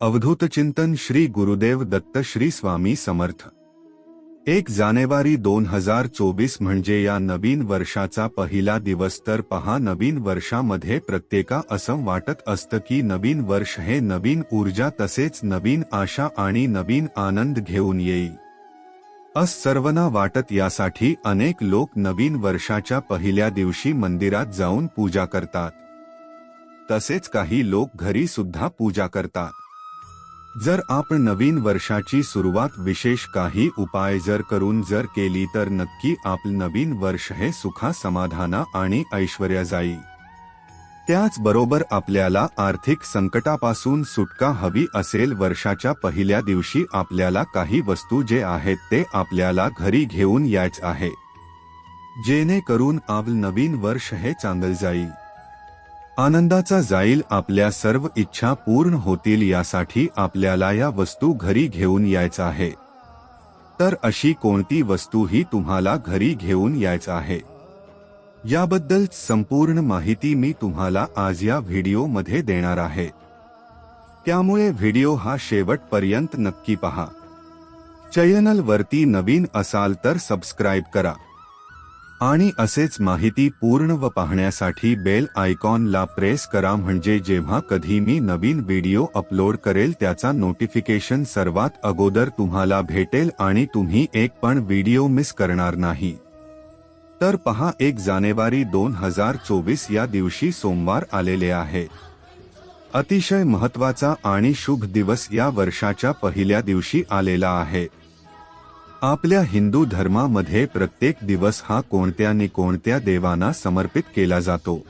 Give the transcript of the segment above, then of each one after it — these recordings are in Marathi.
अवधूत चिंतन श्री गुरुदेव दत्त श्री स्वामी समर्थ. एक जानेवारी दोन हजार चोवीस म्हणजे या नवीन वर्षाचा पहिला दिवस तर पहा नवीन वर्षामध्ये प्रत्येका असं वाटत असतं की नवीन वर्ष हे नवीन ऊर्जा तसेच नवीन आशा आणि नवीन आनंद घेऊन येईल. अस सर्वना वाटत यासाठी अनेक लोक नवीन वर्षाच्या पहिल्या दिवशी मंदिरात जाऊन पूजा करतात. तसेच काही लोक घरी सुद्धा पूजा करतात. जर आपण नवीन वर्षाची सुरुवात विशेष काही उपाय जर करून जर केली तर नक्की आपलं नवीन वर्ष हे सुखा समाधाना आणि ऐश्वर्या जाईल त्याचबरोबर आपल्याला आर्थिक संकटापासून सुटका हवी असेल वर्षाच्या पहिल्या दिवशी आपल्याला काही वस्तू जे आहेत ते आपल्याला घरी घेऊन यायच आहे. जेणेकरून आपलं नवीन वर्ष हे चांगल जाईल आनंदाचा जाईल आपल्या सर्व इच्छा पूर्ण होतील यासाठी आपल्याला या वस्तू घरी घेऊन यायचं आहे. तर अशी कोणती वस्तू ही तुम्हाला घरी घेऊन यायचं आहे. याबद्दल संपूर्ण माहिती मी तुम्हाला आज या व्हिडिओमध्ये देणार आहे. त्यामुळे व्हिडिओ हा शेवटपर्यंत नक्की पहा. चॅनल वरती नवीन असाल तर सबस्क्राईब करा. आणि असेच माहिती पूर्ण व पाहण्यासाठी बेल आयकॉनला प्रेस करा म्हणजे जेव्हा कधी मी नवीन व्हिडिओ अपलोड करेल त्याचा नोटिफिकेशन सर्वात अगोदर तुम्हाला भेटेल आणि तुम्ही एक पण व्हिडिओ मिस करणार नाही. तर पहा एक जानेवारी दोन हजार चोवीस या दिवशी सोमवार आलेले आहे. अतिशय महत्त्वाचा आणि शुभ दिवस या वर्षाच्या पहिल्या दिवशी आलेला आहे. आपल्या हिंदू धर्मामध्ये प्रत्येक दिवस हा कोणत्या नि कोणत्या देवांना समर्पित केला जातो?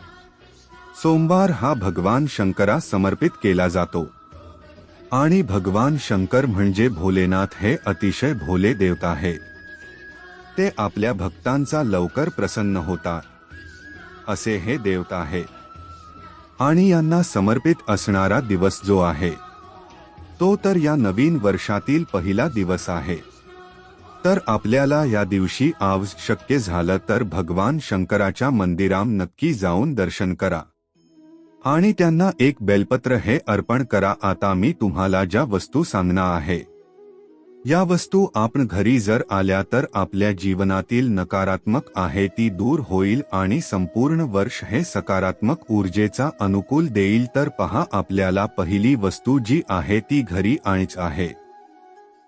सोमवार हा भगवान शंकरा समर्पित केला जातो. आणि भगवान शंकर म्हणजे भोलेनाथ हे अतिशय भोले देवता आहे. ते आपल्या भक्तांचा लवकर प्रसन्न होतात. असे हे देवता आहे. आणि यांना समर्पित असणारा दिवस जो आहे तो तर या नवीन वर्षातील पहिला दिवस आहे. तर आपल्याला या दिवशी आज शक्य झालं तर भगवान शंकराच्या मंदिराम नक्की जाऊन दर्शन करा. आणि त्यांना एक बेलपत्र हे अर्पण करा. आता मी तुम्हाला ज्या वस्तू सांगणार आहे. या वस्तू आपण घरी जर आल्या तर आपल्या जीवनातील नकारात्मक आहे ती दूर होईल आणि संपूर्ण वर्ष हे सकारात्मक ऊर्जेचा अनुकूल देईल. तर पहा आपल्याला पहिली वस्तू जी आहे ती घरी आणीच आहे.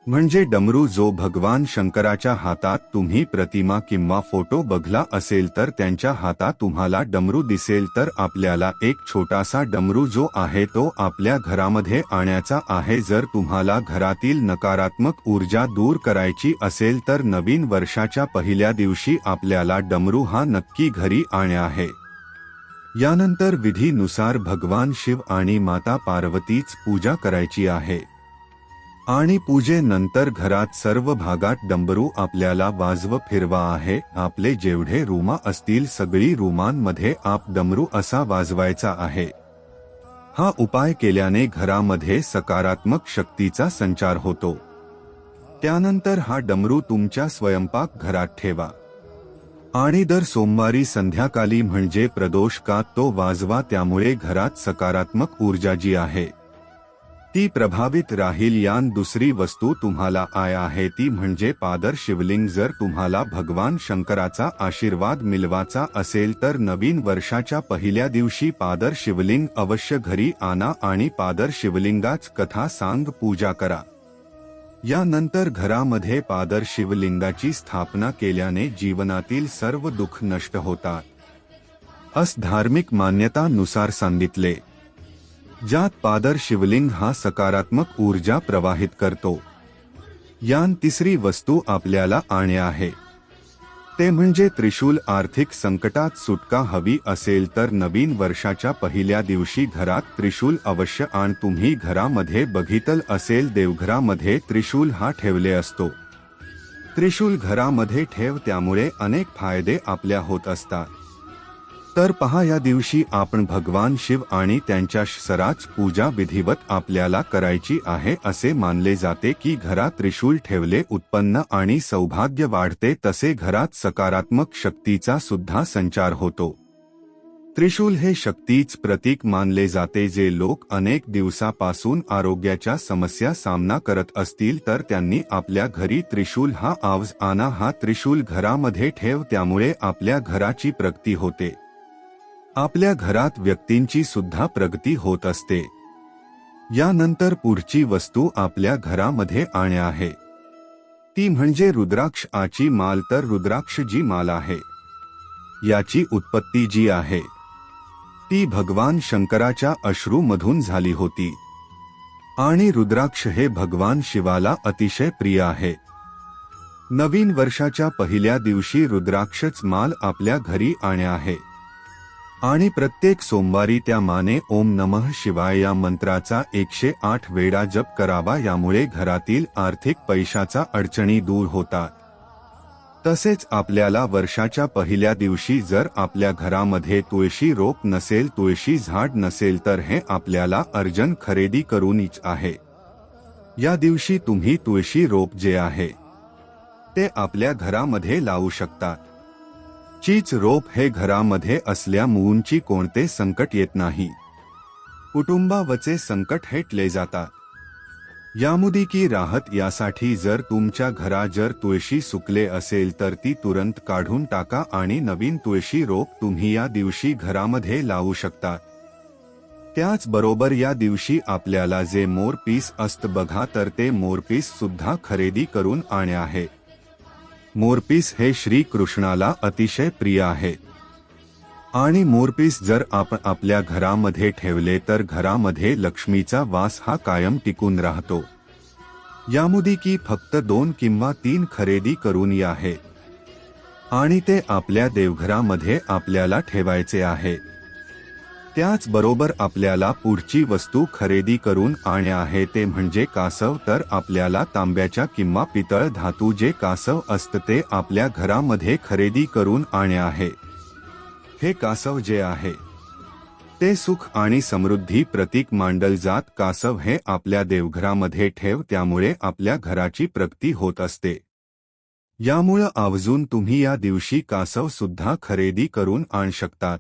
म्हणजे डमरू जो भगवान शंकराच्या हातात तुम्ही प्रतिमा किंवा फोटो बघला असेल तर त्यांच्या हातात तुम्हाला डमरू दिसेल तर आपल्याला एक छोटासा डमरू जो आहे तो आपल्या घरामध्ये आणायचा आहे. जर तुम्हाला घरातील नकारात्मक ऊर्जा दूर करायची असेल तर नवीन वर्षाच्या पहिल्या दिवशी आपल्याला डमरू हा नक्की घरी आणा आहे. यानंतर विधीनुसार भगवान शिव आणि माता पार्वतीच पूजा करायची आहे. आणि पूजेनंतर घरात सर्व भागात डंबरू आपल्याला वाजव फिरवा आहे. आपले जेवढे रुमा असतील सगळी रूमांमध्ये आप डमरू असा वाजवायचा आहे. हा उपाय केल्याने घरामध्ये सकारात्मक शक्तीचा संचार होतो. त्यानंतर हा डमरू तुमच्या स्वयंपाक घरात ठेवा. आणि दर सोमवारी संध्याकाळी म्हणजे प्रदोष का तो वाजवा त्यामुळे घरात सकारात्मक ऊर्जा जी आहे. ती प्रभावित राहील यान दुसरी वस्तू तुम्हाला आय आहे ती म्हणजे पादर शिवलिंग. जर तुम्हाला भगवान शंकराचा आशीर्वाद मिलवाचा असेल तर नवीन वर्षाच्या पहिल्या दिवशी पादर शिवलिंग अवश्य घरी आणा आणि पादर शिवलिंगाच कथा सांग पूजा करा. यानंतर घरामध्ये पादर शिवलिंगाची स्थापना केल्याने जीवनातील सर्व दुःख नष्ट होतात. अस धार्मिक मान्यतानुसार सांगितले. ज्यात पादर शिवलिंग हा सकारात्मक ऊर्जा प्रवाहित करतो. यान तिसरी वस्तू आपल्याला आणे आहे. ते म्हणजे त्रिशूल आर्थिक संकटात सुटका हवी असेल तर नवीन वर्षाच्या पहिल्या दिवशी घरात त्रिशूल अवश्य आण. तुम्ही घरामध्ये बघितल असेल देवघरामध्ये त्रिशूल हा ठेवले असतो. त्रिशूल घरामध्ये ठेव त्यामुळे अनेक फायदे आपल्या होत असतात. तर पहा या दिवशी आपण भगवान शिव आणि त्यांच्या सराच पूजा विधिवत आपल्याला करायची आहे असे मानले जाते की घरात त्रिशूल ठेवले उत्पन्न आणि सौभाग्य वाढते तसे घरात सकारात्मक शक्तीचा सुद्धा संचार होतो. त्रिशूल हे शक्तीच प्रतीक मानले जाते जे लोक अनेक दिवसापासून आरोग्याच्या समस्या सामना करत असतील तर त्यांनी आपल्या घरी त्रिशूल हा आवज आणा हा त्रिशूल घरामध्ये ठेव त्यामुळे आपल्या घराची प्रगती होते. आपल्या घरात व्यक्तींची सुद्धा प्रगती होत असते. यानंतर पुढची वस्तू आपल्या घरामध्ये आणे आहे. ती म्हणजे रुद्राक्ष आची माल तर रुद्राक्ष जी माल आहे. याची उत्पत्ती जी आहे. ती भगवान शंकराच्या अश्रूमधून झाली होती. आणि रुद्राक्ष हे भगवान शिवाला अतिशय प्रिय आहे. नवीन वर्षाच्या पहिल्या दिवशी रुद्राक्षच माल आपल्या घरी आणे आहे. आणि प्रत्येक सोमवारी त्या माने ओम नमः शिवाय या मंत्राचा एकशे आठ वेळा जप करावा यामुळे घरातील आर्थिक पैशाचा अडचणी दूर होतात. तसेच आपल्याला वर्षाच्या पहिल्या दिवशी जर आपल्या घरामध्ये तुळशी रोप नसेल तुळशी झाड नसेल तर हे आपल्याला अर्जन खरेदी करूनच आहे. या दिवशी तुम्ही तुळशी रोप जे आहे ते आपल्या घरामध्ये लावू शकतात चीच रोप हे घरामध्ये असल्या असल्यामुळूनची कोणते संकट येत नाही. कुटुंबावचे संकट हेटले जातात. यामुदी की राहत यासाठी जर तुमच्या घरा जर तुळशी सुकले असेल तर ती तुरंत काढून टाका आणि नवीन तुळशी रोप तुम्ही या दिवशी घरामध्ये लावू शकता. त्याचबरोबर या दिवशी आपल्याला जे मोरपीस असत बघा तर ते मोरपीस सुद्धा खरेदी करून आणे आहे. मोरपीस हे श्रीकृष्णाला अतिशय प्रिय आहे. आणि मोरपीस जर आपण आपल्या घरामध्ये ठेवले तर घरामध्ये लक्ष्मीचा वास हा कायम टिकून राहतो. यामुदी की फक्त दोन किंवा तीन खरेदी करून या आहे आणि ते आपल्या देवघरामध्ये आपल्याला ठेवायचे आहे. त्याचबरोबर आपल्याला पुढची वस्तू खरेदी करून आणे आहे ते म्हणजे कासव तर आपल्याला तांब्याच्या किंवा पितळ धातू जे कासव असतं ते आपल्या घरामध्ये खरेदी करून आणे आहे. हे कासव जे आहे ते सुख आणि समृद्धी प्रतीक मांडल जात. कासव हे आपल्या देवघरामध्ये ठेव त्यामुळे आपल्या घराची प्रगती होत असते. यामुळं आवर्जून तुम्ही या दिवशी कासव सुद्धा खरेदी करून आण शकतात.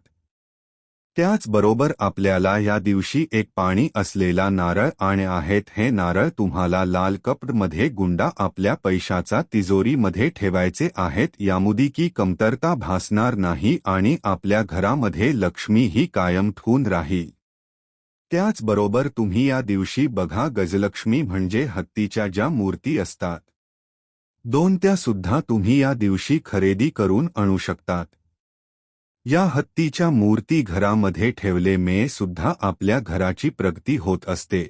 त्याचबरोबर आपल्याला या दिवशी एक पाणी असलेला नारळ आणि आहेत हे नारळ तुम्हाला लाल कपडमध्ये गुंडा आपल्या पैशाचा तिजोरीमध्ये ठेवायचे आहेत. यामुदी की कमतरता भासणार नाही आणि आपल्या घरामध्ये लक्ष्मी ही कायम ठून राही त्याचबरोबर तुम्ही या दिवशी बघा गजलक्ष्मी म्हणजे हत्तीच्या ज्या मूर्ती असतात. दोन त्या सुद्धा तुम्ही या दिवशी खरेदी करून आणू शकतात. या हत्तीच्या मूर्ती घरामध्ये ठेवले मे सुद्धा आपल्या घराची प्रगती होत असते.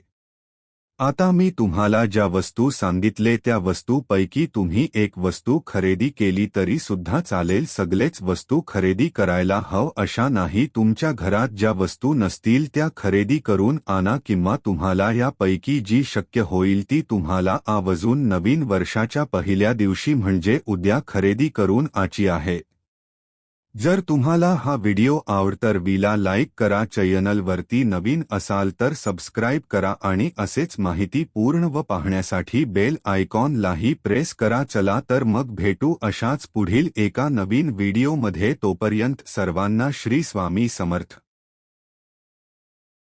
आता मी तुम्हाला ज्या वस्तू सांगितले त्या वस्तूपैकी तुम्ही एक वस्तू खरेदी केली तरी सुद्धा चालेल सगळेच वस्तू खरेदी करायला हव अशा नाही तुमच्या घरात ज्या वस्तू नसतील त्या खरेदी करून आणा किंवा तुम्हाला यापैकी जी शक्य होईल ती तुम्हाला आवर्जून नवीन वर्षाच्या पहिल्या दिवशी म्हणजे उद्या खरेदी करून आची आहे. जर तुम्हाला हा व्हिडिओ आवडतर व्हिला लाईक करा चॅनलवरती नवीन असाल तर सबस्क्राईब करा आणि असेच माहिती पूर्ण व पाहण्यासाठी बेल आयकॉनलाही प्रेस करा. चला तर मग भेटू अशाच पुढील एका नवीन व्हिडिओमध्ये. तोपर्यंत सर्वांना श्री स्वामी समर्थ.